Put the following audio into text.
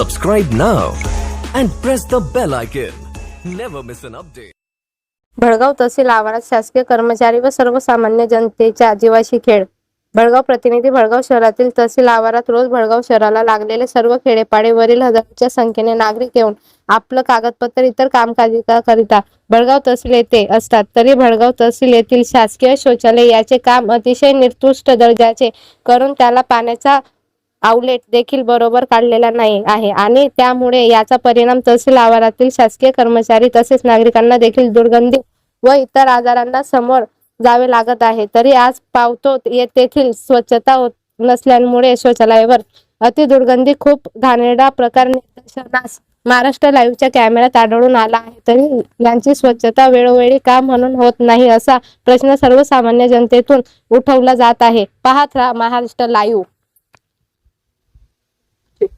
subscribe now and press the bell icon. Never miss an update. Bhadgaon तहसील आवारात शासकीय कर्मचारी व सर्वसामान्य जनतेच्या जीवाशी खेळ भडगाव प्रतिनिधी भडगाव शहरातील तहसील आवारात रोज भडगाव शहराला लागलेले सर्व खेडेपाडे वरील हजारांच्या संख्येने नागरिक येऊन आपलं कागदपत्र इतर कामकाजिकाकरिता भडगाव तहसील येथे असतात तरी भडगाव तहसील येथील शासकीय शौचालय याचे काम अतिशय निकृष्ट दर्जाचे करून त्याला पाण्याचा आउटलेट देखील बरोबर काढलेला नाही आहे. आणि त्यामुळे याचा परिणाम तहसील आवारातील शासकीय कर्मचारी तसेच नागरिकांना देखील दुर्गंधी व इतर आजारांना समोर जावे लागत आहे. तरी आज पावतो ये- तेथील स्वच्छता होत नसल्यामुळे शौचालयावर अति दुर्गंधी खूप घाणेरडा प्रकार निदर्शनास महाराष्ट्र लाईव्हच्या कॅमेऱ्यात आढळून आला आहे. तरी यांची स्वच्छता वेळोवेळी का म्हणून होत नाही असा प्रश्न सर्वसामान्य जनतेतून उठवला जात आहे. पाहत राहा महाराष्ट्र लाईव्ह